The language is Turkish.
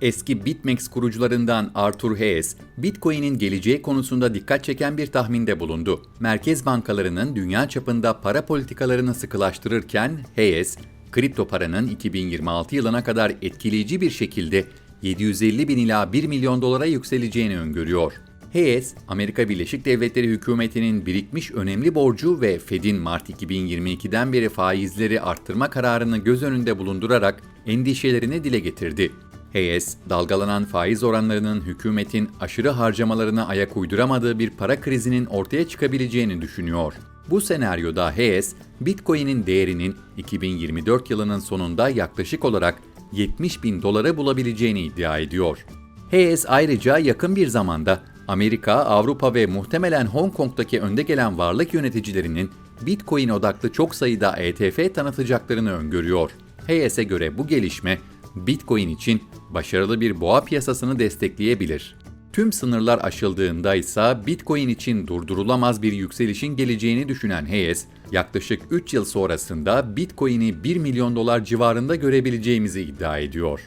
Eski BitMEX kurucularından Arthur Hayes, Bitcoin'in geleceği konusunda dikkat çeken bir tahminde bulundu. Merkez bankalarının dünya çapında para politikalarını sıkılaştırırken Hayes, kripto paranın 2026 yılına kadar etkileyici bir şekilde 750 bin ila 1 milyon dolara yükseleceğini öngörüyor. Hayes, Amerika Birleşik Devletleri hükümetinin birikmiş önemli borcu ve Fed'in Mart 2022'den beri faizleri arttırma kararını göz önünde bulundurarak endişelerini dile getirdi. Hayes, dalgalanan faiz oranlarının hükümetin aşırı harcamalarına ayak uyduramadığı bir para krizinin ortaya çıkabileceğini düşünüyor. Bu senaryoda Hayes, Bitcoin'in değerinin 2024 yılının sonunda yaklaşık olarak 70 bin dolara bulabileceğini iddia ediyor. Hayes ayrıca yakın bir zamanda Amerika, Avrupa ve muhtemelen Hong Kong'daki önde gelen varlık yöneticilerinin Bitcoin odaklı çok sayıda ETF tanıtacaklarını öngörüyor. Hayes'e göre bu gelişme Bitcoin için başarılı bir boğa piyasasını destekleyebilir. Tüm sınırlar aşıldığında ise Bitcoin için durdurulamaz bir yükselişin geleceğini düşünen Hayes, yaklaşık 3 yıl sonrasında Bitcoin'i 1 milyon dolar civarında görebileceğimizi iddia ediyor.